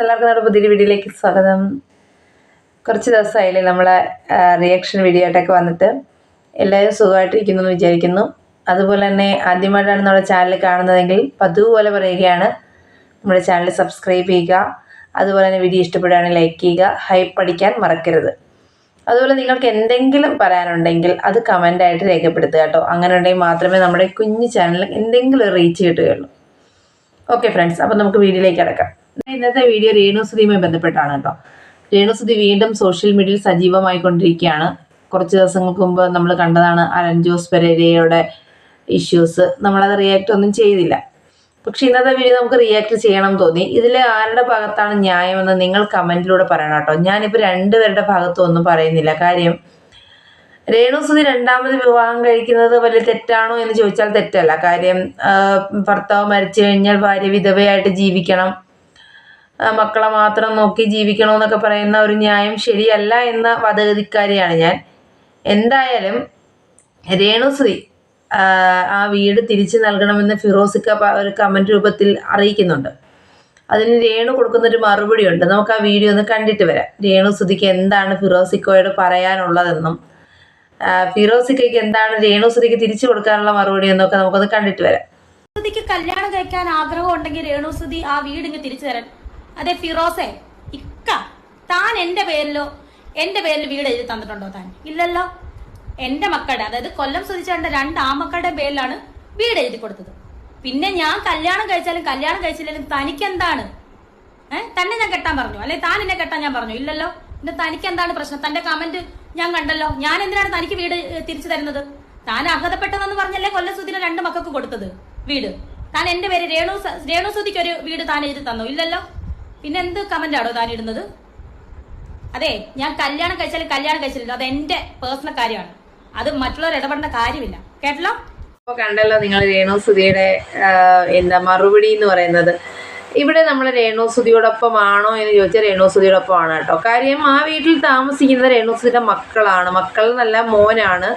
എല്ലാവർക്കും നമ്മുടെ പുതിയൊരു വീഡിയോയിലേക്ക് സ്വാഗതം. കുറച്ച് ദിവസമായില്ലേ നമ്മളെ റിയാക്ഷൻ വീഡിയോ ആയിട്ടൊക്കെ വന്നിട്ട്. എല്ലാവരും സുഖമായിട്ടിരിക്കുന്നു എന്ന് വിചാരിക്കുന്നു. അതുപോലെ തന്നെ ആദ്യമായിട്ടാണ് നമ്മുടെ ചാനൽ കാണുന്നതെങ്കിൽ പതുപോലെ പോലെ പറയുകയാണ്. നമ്മുടെ ചാനൽ സബ്സ്ക്രൈബ് ചെയ്യുക. അതുപോലെ തന്നെ വീഡിയോ ഇഷ്ടപ്പെടുകയാണെങ്കിൽ ലൈക്ക് ചെയ്യുക. ഹൈപ്പ് പഠിക്കാൻ മറക്കരുത്. അതുപോലെ നിങ്ങൾക്ക് എന്തെങ്കിലും പറയാനുണ്ടെങ്കിൽ അത് കമന്റായിട്ട് രേഖപ്പെടുത്തുക കേട്ടോ. അങ്ങനെ ഉണ്ടെങ്കിൽ മാത്രമേ നമ്മുടെ കുഞ്ഞു ചാനലിൽ എന്തെങ്കിലും റീച്ച് കിട്ടുകയുള്ളൂ. ഓക്കെ ഫ്രണ്ട്സ് അപ്പം നമുക്ക് വീഡിയോയിലേക്ക് കിടക്കാം. ഇന്നത്തെ വീഡിയോ രേണുസുതിയുമായി ബന്ധപ്പെട്ടാണ് കേട്ടോ രേണുസുതി വീണ്ടും സോഷ്യൽ മീഡിയയിൽ സജീവമായി കൊണ്ടിരിക്കുകയാണ് കുറച്ച് ദിവസങ്ങൾക്ക് മുമ്പ് നമ്മൾ കണ്ടതാണ് അരൺ ജോസ് പെരേരയുടെ ഇഷ്യൂസ് നമ്മളത് റിയാക്ട് ഒന്നും ചെയ്തില്ല. പക്ഷെ ഇന്നത്തെ വീഡിയോ നമുക്ക് റിയാക്ട് ചെയ്യണം തോന്നി. ഇതിൽ ആരുടെ ഭാഗത്താണ് ന്യായമെന്ന് നിങ്ങൾ കമന്റിലൂടെ പറയണം കേട്ടോ ഞാനിപ്പോൾ രണ്ടുപേരുടെ ഭാഗത്തും ഒന്നും പറയുന്നില്ല. കാര്യം രേണുസുതി രണ്ടാമത് വിവാഹം കഴിക്കുന്നത് വലിയ തെറ്റാണോ എന്ന് ചോദിച്ചാൽ തെറ്റല്ല. കാര്യം ഭർത്താവ് മരിച്ചു കഴിഞ്ഞാൽ ഭാര്യ വിധവയായിട്ട് ജീവിക്കണം. മക്കളെ മാത്രം നോക്കി ജീവിക്കണമെന്നൊക്കെ പറയുന്ന ഒരു ന്യായം ശരിയല്ല എന്ന വധഗതിക്കാരിയാണ് ഞാൻ. എന്തായാലും രേണുശ്രീ ആ, വീട് തിരിച്ചു നൽകണമെന്ന് ഫിറോസിക്ക ഒരു കമന്റ് രൂപത്തിൽ അറിയിക്കുന്നുണ്ട്. അതിന് രേണു കൊടുക്കുന്നൊരു മറുപടി ഉണ്ട് നമുക്ക് ആ വീഡിയോ ഒന്ന് കണ്ടിട്ട് വരാം. രേണു സുധിക്ക് എന്താണ് ഫിറോസിക്കോയോട് പറയാനുള്ളതെന്നും ഫിറോസിക്കയ്ക്ക് എന്താണ് രേണു സുധിക്ക് തിരിച്ചു കൊടുക്കാനുള്ള മറുപടി എന്നൊക്കെ നമുക്കൊന്ന് കണ്ടിട്ട് വരാം. രേണുസുതിക്ക് കല്യാണം കഴിക്കാൻ ആഗ്രഹം ഉണ്ടെങ്കിൽ രേണു ശ്രുതി ആ വീട് ഇങ്ങ് തിരിച്ചു തരാൻ അതെ ഫിറോസെ ഇക്ക താൻ എന്റെ പേരിലോ എന്റെ പേരിൽ വീട് എഴുതി തന്നിട്ടുണ്ടോ താൻ? ഇല്ലല്ലോ. എന്റെ മക്കളുടെ അതായത് കൊല്ലം സ്വദിച്ചേണ്ട രണ്ട് ആമക്കളുടെ പേരിലാണ് വീട് എഴുതി കൊടുത്തത്. പിന്നെ ഞാൻ കല്യാണം കഴിച്ചാലും കല്യാണം കഴിച്ചില്ലെങ്കിലും തനിക്ക് എന്താണ് ഏഹ് തന്നെ ഞാൻ കെട്ടാൻ പറഞ്ഞു. അല്ലെ താൻ എന്നെ കെട്ടാൻ ഞാൻ പറഞ്ഞു. ഇല്ലല്ലോ. പിന്നെ തനിക്ക് എന്താണ് പ്രശ്നം? തന്റെ കമന്റ് ഞാൻ കണ്ടല്ലോ. ഞാൻ എന്തിനാണ് തനിക്ക് വീട് തിരിച്ചു തരുന്നത്? താൻ അർഹതപ്പെട്ടതെന്ന് പറഞ്ഞല്ലേ കൊല്ലസുദിനെ രണ്ട് മക്കൾക്ക് കൊടുത്തത് വീട്? താൻ എന്റെ പേര് രേണു രേണു സുധിക്ക് ഒരു വീട് താൻ എഴുതി തന്നു. ഇല്ലല്ലോ. പിന്നെ എന്ത് കമന്റ് ആണോ താൻ ഇടുന്നത്? അതെ ഞാൻ കല്യാണം കഴിച്ചാൽ കല്യാണം കഴിച്ചില്ല അത് എന്റെ പേഴ്സണൽ കാര്യമാണ്. അത് മറ്റുള്ളവർ ഇടപെടേണ്ട കാര്യമില്ല. കേട്ടല്ലോ? അപ്പോൾ കണ്ടല്ലോ നിങ്ങൾ രേണു സുധിയുടെ എന്താ മറുപടി എന്ന് പറയുന്നത്. ഇവിടെ നമ്മൾ രേണു സുധിയോടൊപ്പം ആണോ എന്ന് ചോദിച്ചാൽ രേണു സുധിയോടൊപ്പം ആണ് കേട്ടോ. കാര്യം ആ വീട്ടിൽ താമസിക്കുന്നത് രേണു സുധിയുടെ മക്കളാണ്. മക്കൾ നല്ല മോനാണ്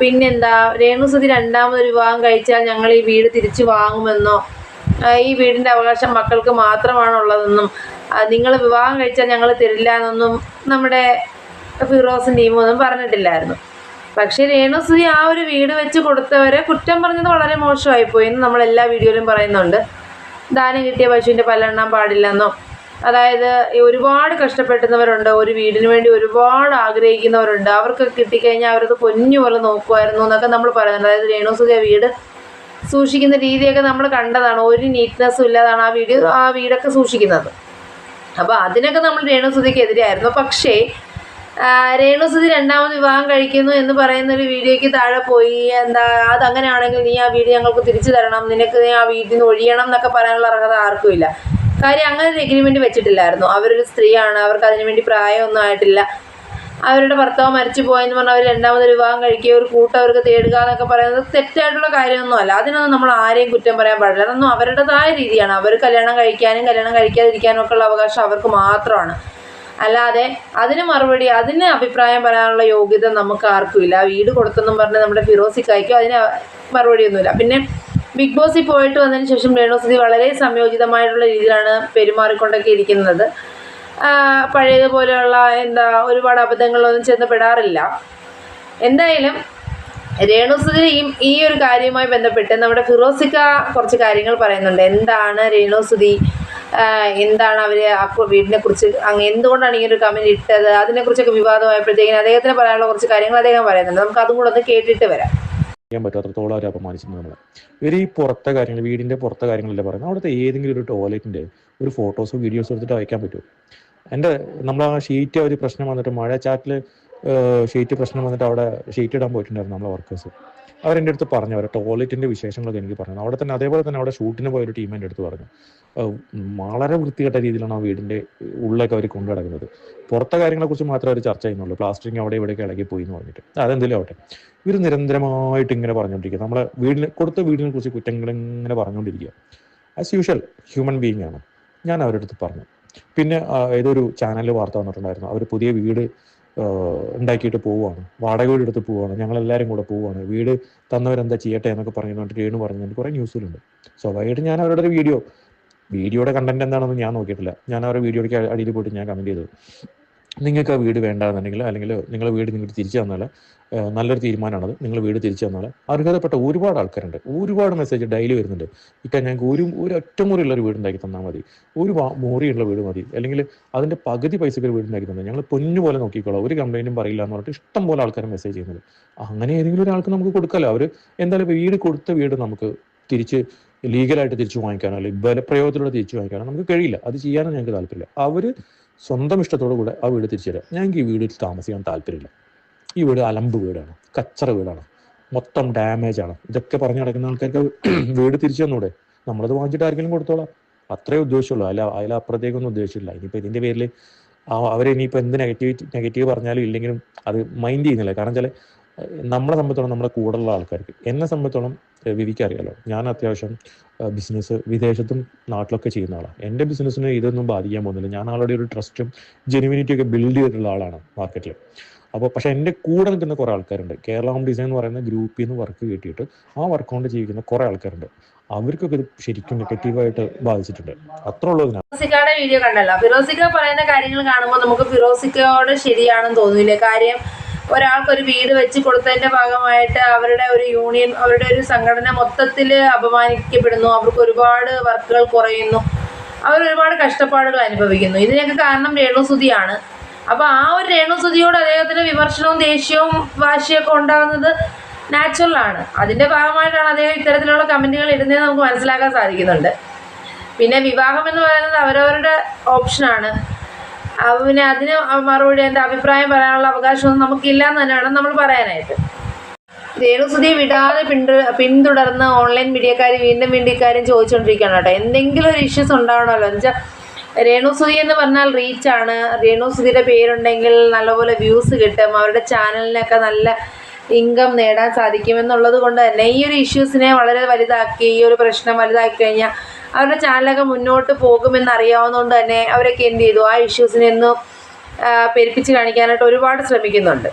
പിന്നെന്താ രേണു സുധി രണ്ടാമതൊരു വിവാഹം കഴിച്ചാൽ ഞങ്ങൾ ഈ വീട് തിരിച്ചു വാങ്ങുമെന്നോ ഈ വീടിന്റെ അവകാശം മക്കൾക്ക് മാത്രമാണുള്ളതെന്നും നിങ്ങൾ വിവാഹം കഴിച്ചാൽ ഞങ്ങൾ തരില്ല എന്നൊന്നും നമ്മുടെ ഫിറോസും ഒന്നും പറഞ്ഞിട്ടില്ലായിരുന്നു. പക്ഷേ രേണുസുതി ആ ഒരു വീട് വെച്ച് കൊടുത്തവരെ കുറ്റം പറഞ്ഞത് വളരെ മോശമായി പോയി എന്ന് നമ്മൾ എല്ലാ വീഡിയോയിലും പറയുന്നുണ്ട്. ദാനം കിട്ടിയ പശുവിന്റെ പല്ലെണ്ണാൻ പാടില്ലെന്നോ അതായത് ഒരുപാട് കഷ്ടപ്പെടുന്നവരുണ്ട് ഒരു വീടിന് വേണ്ടി ഒരുപാട് ആഗ്രഹിക്കുന്നവരുണ്ട് അവർക്ക് കിട്ടിക്കഴിഞ്ഞാൽ അവരത് പൊന്നു പോലെ നോക്കുമായിരുന്നു എന്നൊക്കെ നമ്മൾ പറയുന്നുണ്ട്. അതായത് രേണുസുതി ആ വീട് സൂക്ഷിക്കുന്ന രീതിയൊക്കെ നമ്മൾ കണ്ടതാണ്. ഒരു നീറ്റ്നെസ്സും ഇല്ലാതാണ് ആ വീട് ആ വീടൊക്കെ സൂക്ഷിക്കുന്നത്. അപ്പോൾ അതിനൊക്കെ നമ്മൾ രേണുസുതിക്ക് എതിരായിരുന്നു പക്ഷേ രേണുസുതി രണ്ടാമത് വിവാഹം കഴിക്കുന്നു എന്ന് പറയുന്ന ഒരു വീഡിയോയ്ക്ക് താഴെ പോയി. എന്താ അതങ്ങനെയാണെങ്കിൽ നീ ആ വീട് ഞങ്ങൾക്ക് തിരിച്ചു തരണം. നിനക്ക് നീ ആ വീട്ടിൽ നിന്ന് ഒഴിയണം എന്നൊക്കെ പറയാനുള്ള അർഹത ആർക്കുമില്ല കാര്യം അങ്ങനെ ഒരു എഗ്രിമെന്റ് വെച്ചിട്ടില്ലായിരുന്നു. അവരൊരു സ്ത്രീയാണ്. അവർക്ക് അതിനുവേണ്ടി പ്രായമൊന്നും ആയിട്ടില്ല. അവരുടെ ഭർത്താവ് മരിച്ചു പോയെന്ന് പറഞ്ഞാൽ അവർ രണ്ടാമത് വിവാഹം കഴിക്കുക ഒരു കൂട്ടം അവർക്ക് തേടുക എന്നൊക്കെ പറയുന്നത് തെറ്റായിട്ടുള്ള കാര്യമൊന്നും അല്ല അതിനൊന്നും നമ്മൾ ആരെയും കുറ്റം പറയാൻ പാടില്ല. അതൊന്നും അവരുടേതായ രീതിയാണ്. അവർ കല്യാണം കഴിക്കാനും കല്യാണം കഴിക്കാതിരിക്കാനും ഒക്കെ ഉള്ള അവകാശം അവർക്ക് മാത്രമാണ്. അല്ലാതെ അതിന് മറുപടി അതിന് അഭിപ്രായം പറയാനുള്ള യോഗ്യത നമുക്ക് ആർക്കുമില്ല വീട് കൊടുത്തെന്നും പറഞ്ഞ് നമ്മുടെ ഫിറോസിക്കായ്ക്കും അതിന് മറുപടിയൊന്നുമില്ല. പിന്നെ ബിഗ് ബോസിൽ പോയിട്ട് വന്നതിന് ശേഷം രേണുസുതി വളരെ സംയോജിതമായിട്ടുള്ള രീതിയിലാണ് പെരുമാറിക്കൊണ്ടൊക്കെ ഇരിക്കുന്നത്. പഴയതുപോലെയുള്ള എന്താ ഒരുപാട് അബദ്ധങ്ങളൊന്നും ചെന്ന് പെടാറില്ല. എന്തായാലും രേണുസുതി ഈ ഒരു കാര്യവുമായി ബന്ധപ്പെട്ട് നമ്മുടെ ഫിറോസിക്ക കുറച്ച് കാര്യങ്ങൾ പറയുന്നുണ്ട്. എന്താണ് രേണുസുതി എന്താണ് അവർ ആ വീടിനെ കുറിച്ച് അങ്ങ് എന്തുകൊണ്ടാണ് ഇങ്ങനെ ഒരു കമന്റ് ഇട്ടത്? അതിനെക്കുറിച്ചൊക്കെ വിവാദമായപ്പോഴത്തേക്കും അദ്ദേഹത്തിന് പറയാനുള്ള കുറച്ച് കാര്യങ്ങൾ അദ്ദേഹം പറയുന്നുണ്ട്. നമുക്ക് അതും കൂടെ ഒന്ന് കേട്ടിട്ട് വരാം. ചെയ്യാൻ അവരെ അവർ നമ്മളെ. ഇവർ ഈ പുറത്തെ കാര്യങ്ങൾ വീടിന്റെ പുറത്തെ കാര്യങ്ങളല്ലേ പറയുന്നത്? അവിടുത്തെ ഏതെങ്കിലും ഒരു ടോയ്ലറ്റിന്റെ ഒരു ഫോട്ടോസോ വീഡിയോസോ എടുത്തിട്ട് അയക്കാൻ പറ്റുമോ? എന്റെ നമ്മൾ ആ ഷീറ്റ് ഒരു പ്രശ്നം വന്നിട്ട് മഴ ചാറ്റിൽ ഷീറ്റ് പ്രശ്നം വന്നിട്ട് അവിടെ ഷീറ്റ് ഇടാൻ പോയിട്ടുണ്ടായിരുന്നു നമ്മളെ വർക്കേഴ്സ് അവരെന്റെ അടുത്ത് പറഞ്ഞു അവരെ ടോയ്ലറ്റിന്റെ വിശേഷങ്ങളൊക്കെ എനിക്ക് പറഞ്ഞു. അവിടെ തന്നെ അതേപോലെ തന്നെ അവിടെ ഷൂട്ടിന് പോയ ഒരു ടീം എന്റെ അടുത്ത് പറഞ്ഞു. വളരെ വൃത്തികെട്ട രീതിയിലാണ് ആ വീടിന്റെ ഉള്ളൊക്കെ അവർ കൊണ്ടു കിടക്കുന്നത് പുറത്തെ കാര്യങ്ങളെക്കുറിച്ച് മാത്രമേ അവർ ചർച്ച ചെയ്യുന്നുള്ളൂ. പ്ലാസ്റ്ററിങ് അവിടെ ഇവിടെയൊക്കെ ഇളകി പോയി എന്ന് പറഞ്ഞിട്ട്. അതെന്തെങ്കിലും ആവട്ടെ. ഇവർ നിരന്തരമായിട്ട് ഇങ്ങനെ പറഞ്ഞുകൊണ്ടിരിക്കുക. നമ്മളെ വീടിനെ കൊടുത്ത വീടിനെ കുറിച്ച് കുറ്റങ്ങൾ ഇങ്ങനെ പറഞ്ഞുകൊണ്ടിരിക്കുക. ആസ് യൂഷ്വൽ ഹ്യൂമൻ ബീയിങ് ആണ്. ഞാൻ അവരുടെ അടുത്ത് പറഞ്ഞു. പിന്നെ ഏതൊരു ചാനലിൽ വാർത്ത വന്നിട്ടുണ്ടായിരുന്നു. അവർ പുതിയ വീട് ഉണ്ടാക്കിയിട്ട് പോവുകയാണ്. വാടക വീട് എടുത്ത് പോവുകയാണ്. ഞങ്ങൾ എല്ലാവരും കൂടെ പോവുകയാണ്. വീട് തന്നവരെന്താ ചെയ്യട്ടെ എന്നൊക്കെ പറഞ്ഞുകൊണ്ട് രേണു പറഞ്ഞുകൊണ്ട് കുറേ ന്യൂസിലുണ്ട് സ്വാഭാവികമായിട്ട് ഞാൻ അവരുടെ ഒരു വീഡിയോ വീഡിയോയുടെ കണ്ടന്റ് എന്താണെന്ന് ഞാൻ നോക്കിയിട്ടില്ല. ഞാൻ അവരുടെ വീഡിയോയ്ക്ക് അടിയിൽ പോയിട്ട് ഞാൻ കമന്റ് ചെയ്തത് നിങ്ങൾക്ക് ആ വീട് വേണ്ടാന്നുണ്ടെങ്കിൽ അല്ലെങ്കിൽ നിങ്ങളെ വീട് നിങ്ങൾക്ക് തിരിച്ചു തന്നാൽ നല്ലൊരു തീരുമാനമാണത്. നിങ്ങൾ വീട് തിരിച്ചു തന്നാൽ അർഹതപ്പെട്ട ഒരുപാട് ആൾക്കാരുണ്ട്. ഒരുപാട് മെസ്സേജ് ഡെയിലി വരുന്നുണ്ട്. ഇപ്പം ഞങ്ങൾക്ക് ഒരു ഒരു ഒറ്റ മുറിയുള്ള ഒരു വീട് ഉണ്ടാക്കി തന്നാൽ മതി. ഒരു മുറിയുള്ള വീട് മതി. അല്ലെങ്കിൽ അതിന്റെ പകുതി പൈസക്ക് ഒരു വീട് ഉണ്ടാക്കി തന്നെ ഞങ്ങൾ പൊന്നുപോലെ നോക്കിക്കോളാം. ഒരു കംപ്ലൈന്റും പറയില്ല എന്ന് പറഞ്ഞിട്ട് ഇഷ്ടം പോലെ ആൾക്കാർ മെസ്സേജ് ചെയ്യുന്നത്. അങ്ങനെ ഏതെങ്കിലും ഒരാൾക്ക് നമുക്ക് കൊടുക്കാമല്ലോ അവർ എന്തായാലും വീട് കൊടുത്ത വീട് നമുക്ക് തിരിച്ച് ലീഗലായിട്ട് തിരിച്ചു വാങ്ങിക്കാനോ അല്ലെങ്കിൽ ബലപ്രയോഗത്തിലൂടെ തിരിച്ചു വാങ്ങിക്കാനോ നമുക്ക് കഴിയില്ല. അത് ചെയ്യാനും ഞങ്ങൾക്ക് താല്പര്യമില്ല. അവർ സ്വന്തം ഇഷ്ടത്തോടു കൂടെ ആ വീട് തിരിച്ചു തരാം. ഞങ്ങൾക്ക് ഈ വീട് താമസിക്കാൻ താല്പര്യമില്ല. ഈ വീട് അലമ്പ് വീടാണ് കച്ചറ വീടാണ്. മൊത്തം ഡാമേജ് ആണ്. ഇതൊക്കെ പറഞ്ഞു നടക്കുന്ന ആൾക്കാർക്ക് വീട് തിരിച്ചു തന്നൂടെ? നമ്മളത് വാങ്ങിച്ചിട്ട് ആർക്കെങ്കിലും കൊടുത്തോളാം. അത്രേ ഉദ്ദേശമുള്ളൂ അല്ല അതിലപ്പുറത്തേക്കൊന്നും ഉദ്ദേശമില്ല ഇനിയിപ്പോൾ ഇതിന്റെ പേരിൽ അവരെ ഇനിയിപ്പോൾ എന്ത് നെഗറ്റിവിറ്റി നെഗറ്റീവ് പറഞ്ഞാലും ഇല്ലെങ്കിലും അത് മൈൻഡ് ചെയ്യുന്നില്ല. കാരണം വെച്ചാൽ നമ്മളെ സംബന്ധിച്ചോളം നമ്മുടെ കൂടെയുള്ള ആൾക്കാർക്ക്. എന്നെ സംബന്ധിച്ചോളം വിവിക്ക് അറിയാലോ ഞാൻ അത്യാവശ്യം ബിസിനസ് വിദേശത്തും നാട്ടിലൊക്കെ ചെയ്യുന്ന ആളാണ്. എന്റെ ബിസിനസ്സിന് ഇതൊന്നും ബാധിക്കാൻ പോകുന്നില്ല. ഞാൻ ആളുടെ ഒരു ട്രസ്റ്റും ജെനുവിനിറ്റി ഒക്കെ ബിൽഡ് ചെയ്തിട്ടുള്ള ആളാണ് മാർക്കറ്റിൽ അപ്പോൾ പക്ഷെ എന്റെ കൂടെ നിൽക്കുന്ന കുറേ ആൾക്കാരുണ്ട്. കേരള ഹോം ഡിസൈൻ എന്ന് പറയുന്ന ഗ്രൂപ്പിൽ നിന്ന് വർക്ക് കിട്ടിയിട്ട് ആ വർക്ക് കൊണ്ട് ജീവിക്കുന്ന കുറേ ആൾക്കാരുണ്ട്. അവർക്കൊക്കെ ഇത് ശരിക്കും നെഗറ്റീവായിട്ട് ബാധിച്ചിട്ടുണ്ട്. അത്ര ഉള്ളൂ ഇതിനകത്ത്. ഫിറോസിക്കയുടെ വീഡിയോ കണ്ടല്ലോ. ഫിറോസിക്ക പറയുന്ന കാര്യങ്ങൾ കാണുമ്പോൾ നമുക്ക് ഫിറോസിക്കയോട് ശരിയാണെന്ന് തോന്നുന്നില്ല കാര്യം ഒരാൾക്ക് ഒരു വീട് വെച്ച് കൊടുത്തതിന്റെ ഭാഗമായിട്ട് അവരുടെ ഒരു യൂണിയൻ അവരുടെ ഒരു സംഘടന മൊത്തത്തിൽ അപമാനിക്കപ്പെടുന്നു. അവർക്ക് ഒരുപാട് വർക്കുകൾ കുറയുന്നു. അവർ ഒരുപാട് കഷ്ടപ്പാടുകൾ അനുഭവിക്കുന്നു. ഇതിനൊക്കെ കാരണം രേണുസുതിയാണ്. അപ്പോൾ ആ ഒരു രേണുസുതിയോട് അദ്ദേഹത്തിന് വിമർശനവും ദേഷ്യവും വാശിയൊക്കെ ഉണ്ടാകുന്നത് നാച്ചുറലാണ് അതിന്റെ ഭാഗമായിട്ടാണ് അദ്ദേഹം ഇത്തരത്തിലുള്ള കമന്റുകൾ ഇടുന്നത് നമുക്ക് മനസ്സിലാക്കാൻ സാധിക്കുന്നുണ്ട്. പിന്നെ വിവാഹം എന്ന് പറയുന്നത് അവരവരുടെ ഓപ്ഷനാണ് പിന്നെ അതിന് മറുപടി എന്റെ അഭിപ്രായം പറയാനുള്ള അവകാശമൊന്നും നമുക്കില്ല എന്ന് തന്നെ വേണം നമ്മൾ പറയാനായിട്ട്. രേണുസുതി വിടാതെ പിന്തു പിന്തുടർന്ന് ഓൺലൈൻ മീഡിയക്കാർ വീണ്ടും വീണ്ടും ഇക്കാര്യം ചോദിച്ചുകൊണ്ടിരിക്കുകയാണ് കേട്ടോ. എന്തെങ്കിലും ഒരു ഇഷ്യൂസ് ഉണ്ടാവണമല്ലോ. എന്ന് വെച്ചാൽ രേണുസുതി എന്ന് പറഞ്ഞാൽ റീച്ചാണ് രേണുസുതിയുടെ പേരുണ്ടെങ്കിൽ നല്ലപോലെ വ്യൂസ് കിട്ടും. അവരുടെ ചാനലിനൊക്കെ നല്ല ഇൻകം നേടാൻ സാധിക്കുമെന്നുള്ളത് കൊണ്ട് തന്നെ ഈ ഒരു ഇഷ്യൂസിനെ വളരെ വലുതാക്കി ഈ ഒരു പ്രശ്നം വലുതാക്കി കഴിഞ്ഞാൽ അവരുടെ ചാനലൊക്കെ മുന്നോട്ട് പോകുമെന്ന് അറിയാവുന്നതുകൊണ്ട് തന്നെ അവരൊക്കെ എന്ത് ചെയ്തു? ആ ഇഷ്യൂസിനെ ഒന്ന് പെരുപ്പിച്ച് കാണിക്കാനായിട്ട് ഒരുപാട് ശ്രമിക്കുന്നുണ്ട്.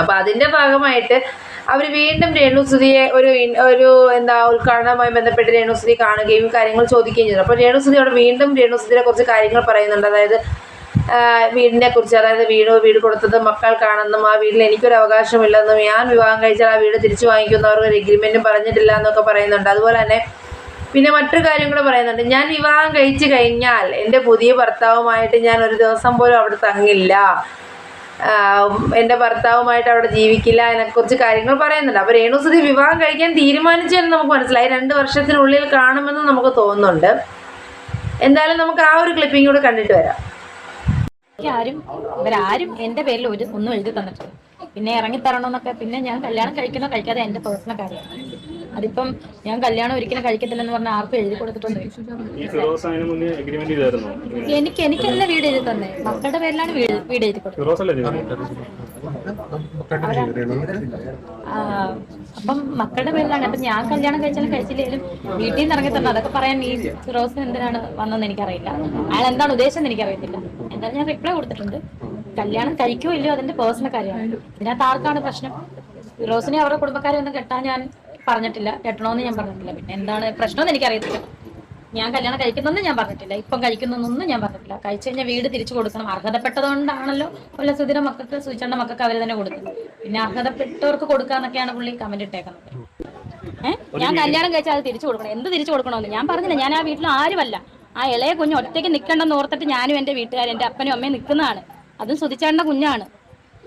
അപ്പോൾ അതിന്റെ ഭാഗമായിട്ട് അവർ വീണ്ടും രേണുസുതിയെ ഒരു ഒരു എന്താ ഉദ്ഘാടനവുമായി ബന്ധപ്പെട്ട് രേണുസുതി കാണുകയും കാര്യങ്ങൾ ചോദിക്കുകയും ചെയ്തു. അപ്പോൾ രേണുസുതി അവിടെ വീണ്ടും രേണുസുതിയെ കുറച്ച് കാര്യങ്ങൾ പറയുന്നുണ്ട്. അതായത് വീടിനെ കുറിച്ച് അതായത് വീട് വീട് കൊടുത്തത് മക്കൾക്കാണെന്നും ആ വീട്ടിൽ എനിക്കൊരു അവകാശമില്ലെന്നും ഞാൻ വിവാഹം കഴിച്ചാൽ ആ വീട് തിരിച്ചു വാങ്ങിക്കുന്നവർക്ക് ഒരു എഗ്രിമെന്റും പറഞ്ഞിട്ടില്ല എന്നൊക്കെ പറയുന്നുണ്ട്. അതുപോലെ തന്നെ പിന്നെ മറ്റൊരു കാര്യം കൂടെ പറയുന്നുണ്ട്. ഞാൻ വിവാഹം കഴിച്ചു കഴിഞ്ഞാൽ എന്റെ പുതിയ ഭർത്താവുമായിട്ട് ഞാൻ ഒരു ദിവസം പോലും അവിടെ തങ്ങില്ല. എന്റെ ഭർത്താവുമായിട്ട് അവിടെ ജീവിക്കില്ല അതിനെക്കുറിച്ച് കാര്യങ്ങൾ പറയുന്നുണ്ട്. അപ്പോൾ രേണുസുതി വിവാഹം കഴിക്കാൻ തീരുമാനിച്ചു എന്ന് നമുക്ക് മനസ്സിലായി. രണ്ട് വർഷത്തിനുള്ളിൽ കാണുമെന്ന് നമുക്ക് തോന്നുന്നുണ്ട്. എന്തായാലും നമുക്ക് ആ ഒരു ക്ലിപ്പിംഗ് കൂടെ കണ്ടിട്ട് വരാം. ആരും ഇവരാരും എന്റെ പേരിൽ ഒരു ഒന്നും എഴുതി തന്നിട്ടില്ല. പിന്നെ ഇറങ്ങി തരണമെന്നൊക്കെ പിന്നെ ഞാൻ കല്യാണം കഴിക്കുന്നോ കഴിക്കാതെ എന്റെ പേഴ്സണൽ കാര്യമാണ്. അതിപ്പം ഞാൻ കല്യാണം ഒരിക്കലും കഴിക്കത്തില്ലെന്ന് പറഞ്ഞാൽ ആർക്കും എഴുതി കൊടുത്തിട്ടുണ്ട്. ചെയ്തായിരുന്നു? എനിക്ക് എനിക്കല്ല വീട് എഴുതി തന്നെ. മക്കളുടെ പേരിലാണ് വീട് വീട് എഴുതി കൊടുത്തത്. അപ്പം മക്കളുടെ പേരിലാണ്. അപ്പൊ ഞാൻ കല്യാണം കഴിച്ചാലും കഴിച്ചില്ലെങ്കിലും വീട്ടിൽ നിന്ന് ഇറങ്ങി തന്നെ അതൊക്കെ പറയാൻ ഈ ഫിറോസ് എന്തിനാണ് വന്നതെന്ന് എനിക്കറിയില്ല. അയാൾ എന്താണ് ഉദ്ദേശം എനിക്കറിയത്തില്ല. എന്തായാലും ഞാൻ റിപ്ലൈ കൊടുത്തിട്ടുണ്ട്. കല്യാണം കഴിക്കുമോ ഇല്ലയോ അതിന്റെ പേഴ്സണൽ കാര്യമാണ്. ഇതിനകത്ത് ആർക്കാണ് പ്രശ്നം? ഫിറോസിനെ അവരുടെ കുടുംബക്കാരെ ഒന്നും കെട്ടാൻ ഞാൻ പറഞ്ഞിട്ടില്ല. കെട്ടണമെന്ന് ഞാൻ പറഞ്ഞിട്ടില്ല. പിന്നെ എന്താണ് പ്രശ്നമെന്ന് എനിക്കറിയത്തില്ല. ഞാൻ കല്യാണം കഴിക്കുന്നെന്ന് ഞാൻ പറഞ്ഞിട്ടില്ല. ഇപ്പം കഴിക്കുന്നൊന്നും ഞാൻ പറഞ്ഞിട്ടില്ല. കഴിച്ചു കഴിഞ്ഞാൽ വീട് തിരിച്ചു കൊടുക്കണം. അർഹതപ്പെട്ടതുകൊണ്ടാണല്ലോ വല്ല സുധിര മക്കൾക്ക് സൂചിച്ചേണ്ട മക്കൾക്ക് അവർ തന്നെ കൊടുക്കുന്നത്. പിന്നെ അർഹതപ്പെട്ടവർക്ക് കൊടുക്കാന്നൊക്കെയാണ് പുള്ളി കമന്റ് ഇട്ടേക്കുന്നത്. ഏഹ് ഞാൻ കല്യാണം കഴിച്ചാൽ അത് തിരിച്ചു കൊടുക്കണം. എന്ത് തിരിച്ചു കൊടുക്കണമെന്ന് ഞാൻ പറഞ്ഞില്ല. ഞാൻ ആ വീട്ടിൽ ആരുമല്ല. ആ ഇളയ കുഞ്ഞ് ഒറ്റയ്ക്ക് നിൽക്കണ്ടെന്ന് ഓർത്തിട്ട് ഞാനും എന്റെ വീട്ടുകാരും എന്റെ അപ്പനും അമ്മയും നിൽക്കുന്നതാണ്. അതും സുധിച്ചേണ്ട കുഞ്ഞാണ്.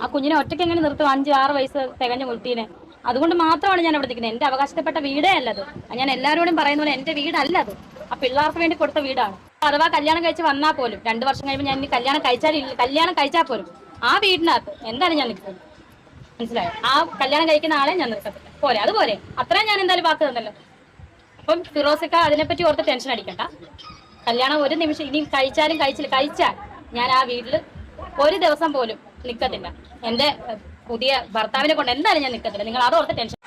ആ കുഞ്ഞിനെ ഒറ്റയ്ക്ക് എങ്ങനെ നിർത്തും? അഞ്ച് ആറ് വയസ്സ് തികഞ്ഞ കുട്ടീനെ. അതുകൊണ്ട് മാത്രമാണ് ഞാൻ അവിടെ നിൽക്കുന്നത്. എന്റെ അവകാശപ്പെട്ട വീടേ അല്ലത്. ഞാൻ എല്ലാവരോടും പറയുന്ന പോലെ എന്റെ വീടല്ല അത്. ആ പിള്ളേർക്ക് വേണ്ടി കൊടുത്ത വീടാണ്. അഥവാ കല്യാണം കഴിച്ച് വന്നാൽ പോലും രണ്ട് വർഷം കഴിയുമ്പോൾ ഞാൻ കല്യാണം കഴിച്ചാൽ കല്യാണം കഴിച്ചാൽ പോലും ആ വീടിനകത്ത് എന്താണ് ഞാൻ നിൽക്കുന്നത്? മനസ്സിലായോ? ആ കല്യാണം കഴിക്കുന്ന ആളെ ഞാൻ നിർത്തത്തില്ല. പോരെ അതുപോലെ അത്രയും ഞാൻ എന്തായാലും വാക്ക് തന്നല്ലോ. അപ്പം ഫിറോസക്ക അതിനെപ്പറ്റി ഓർത്ത് ടെൻഷൻ അടിക്കണ്ട. കല്യാണം ഒരു നിമിഷം ഇനി കഴിച്ചാലും കഴിച്ചില്ല. കഴിച്ചാൽ ഞാൻ ആ വീട്ടിൽ ഒരു ദിവസം പോലും നിൽക്കത്തില്ല. എന്റെ പുതിയ ഭർത്താവിനെ കൊണ്ട് എന്തായാലും ഞാൻ നിൽക്കത്തില്ല. നിങ്ങൾ അതോർത്ത് ടെൻഷൻ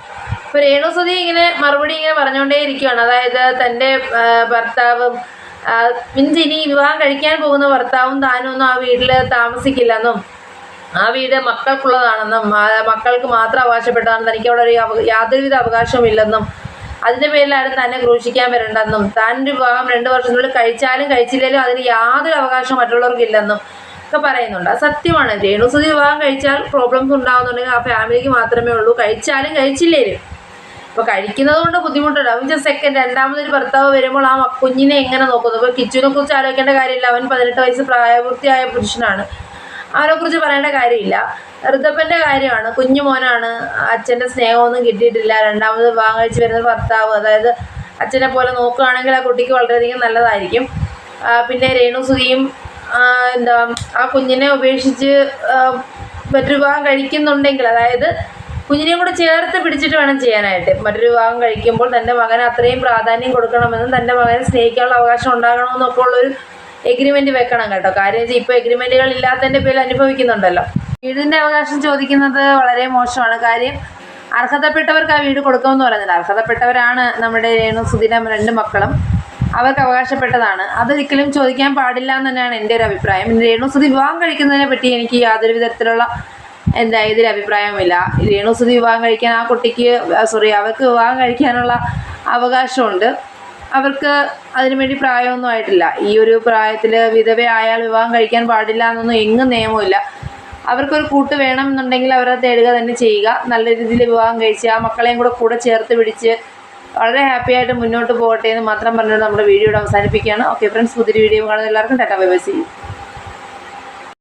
ഇപ്പൊ രേണുസുതി ഇങ്ങനെ മറുപടി ഇങ്ങനെ പറഞ്ഞുകൊണ്ടേ ഇരിക്കുകയാണ് അതായത് തന്റെ ഭർത്താവും മീൻസ് ഇനി വിവാഹം കഴിക്കാൻ പോകുന്ന ഭർത്താവും താനും ഒന്നും ആ വീട്ടിൽ താമസിക്കില്ലെന്നും ആ വീട് മക്കൾക്കുള്ളതാണെന്നും മക്കൾക്ക് മാത്രം അവകാശപ്പെട്ടതാണെന്നും തനിക്ക് അവിടെ ഒരു യാതൊരുവിധ അവകാശവും ഇല്ലെന്നും അതിന്റെ പേരിലാരും തന്നെ ക്രൂശിക്കാൻ വരണ്ടെന്നും താൻ വിവാഹം രണ്ട് വർഷത്തിനുള്ളിൽ കഴിച്ചാലും കഴിച്ചില്ലെങ്കിലും അതിന് യാതൊരു അവകാശവും മറ്റുള്ളവർക്കില്ലെന്നും ഒക്കെ പറയുന്നുണ്ട്. അത് സത്യമാണ്. രേണുസുതി വിവാഹം കഴിച്ചാൽ പ്രോബ്ലംസ് ഉണ്ടാകുന്നുണ്ടെങ്കിൽ ആ ഫാമിലിക്ക് മാത്രമേ ഉള്ളൂ. കഴിച്ചാലും കഴിച്ചില്ലേലും ഇപ്പോൾ കഴിക്കുന്നത് കൊണ്ട് ബുദ്ധിമുട്ടുണ്ട്. അവൻ ജസ്റ്റ് സെക്കൻഡ് രണ്ടാമതൊരു ഭർത്താവ് വരുമ്പോൾ ആ കുഞ്ഞിനെ എങ്ങനെ നോക്കുന്നു? ഇപ്പോൾ കിച്ചുവിനെ കുറിച്ച് ആലോചിക്കേണ്ട കാര്യമില്ല. അവൻ പതിനെട്ട് വയസ്സ് പ്രായപൂർത്തിയായ പുരുഷനാണ്. അവനെക്കുറിച്ച് പറയേണ്ട കാര്യമില്ല. ഋതപ്പന്റെ കാര്യമാണ്. കുഞ്ഞു മോനാണ്. അച്ഛന്റെ സ്നേഹമൊന്നും കിട്ടിയിട്ടില്ല. രണ്ടാമത് വിവാഹം കഴിച്ച് വരുന്ന ഭർത്താവ് അതായത് അച്ഛനെ പോലെ നോക്കുകയാണെങ്കിൽ ആ കുട്ടിക്ക് വളരെയധികം നല്ലതായിരിക്കും. പിന്നെ രേണുസുതിയും ആ, എന്താ ആ കുഞ്ഞിനെ ഉപേക്ഷിച്ച് മറ്റൊരു വിവാഹം കഴിക്കുന്നുണ്ടെങ്കിൽ അതായത് കുഞ്ഞിനെയും കൂടെ ചേർത്ത് പിടിച്ചിട്ട് വേണം ചെയ്യാനായിട്ട്. മറ്റൊരു വിവാഹം കഴിക്കുമ്പോൾ തന്റെ മകന് അത്രയും പ്രാധാന്യം കൊടുക്കണമെന്നും തന്റെ മകനെ സ്നേഹിക്കാനുള്ള അവകാശം ഉണ്ടാകണമെന്നൊക്കെ ഉള്ളൊരു എഗ്രിമെന്റ് വെക്കണം കേട്ടോ. കാര്യം വെച്ചാൽ ഇപ്പോൾ എഗ്രിമെന്റുകൾ ഇല്ലാത്തതിന്റെ പേരിൽ അനുഭവിക്കുന്നുണ്ടല്ലോ. വീടിന്റെ അവകാശം ചോദിക്കുന്നത് വളരെ മോശമാണ്. കാര്യം അർഹതപ്പെട്ടവർക്ക് ആ വീട് കൊടുക്കുമെന്ന് പറയുന്നില്ല. അർഹതപ്പെട്ടവരാണ് നമ്മുടെ രേണു സുധീരം രണ്ട് മക്കളും. അവർക്ക് അവകാശപ്പെട്ടതാണ്. അതൊരിക്കലും ചോദിക്കാൻ പാടില്ല എന്ന് തന്നെയാണ് എന്റെ ഒരു അഭിപ്രായം. രേണുസുതി വിവാഹം കഴിക്കുന്നതിനെ പറ്റി എനിക്ക് യാതൊരു വിധത്തിലുള്ള എന്താ ഇതിൽ അഭിപ്രായമില്ല രേണുസുതി വിവാഹം കഴിക്കാൻ ആ കുട്ടിക്ക് സോറി അവർക്ക് വിവാഹം കഴിക്കാനുള്ള അവകാശമുണ്ട്. അവർക്ക് അതിനുവേണ്ടി പ്രായമൊന്നും ആയിട്ടില്ല. ഈ ഒരു പ്രായത്തിൽ വിധവയായാൽ വിവാഹം കഴിക്കാൻ പാടില്ല എന്നൊന്നും എങ്ങും നിയമമില്ല അവർക്കൊരു കൂട്ട് വേണം എന്നുണ്ടെങ്കിൽ അവരത് തേടുക തന്നെ ചെയ്യുക. നല്ല രീതിയിൽ വിവാഹം കഴിച്ച് ആ മക്കളെയും കൂടെ കൂടെ ചേർത്ത് പിടിച്ച് വളരെ ഹാപ്പി ആയിട്ട് മുന്നോട്ട് പോകട്ടെ എന്ന് മാത്രം പറഞ്ഞുകൊണ്ട് നമ്മുടെ വീഡിയോ ഇവിടെ അവസാനിപ്പിക്കുകയാണ്. ഓക്കെ ഫ്രണ്ട്സ് പുതിയ വീഡിയോ കാണുന്ന എല്ലാവർക്കും ടാറ്റാ ബൈ ബൈ സി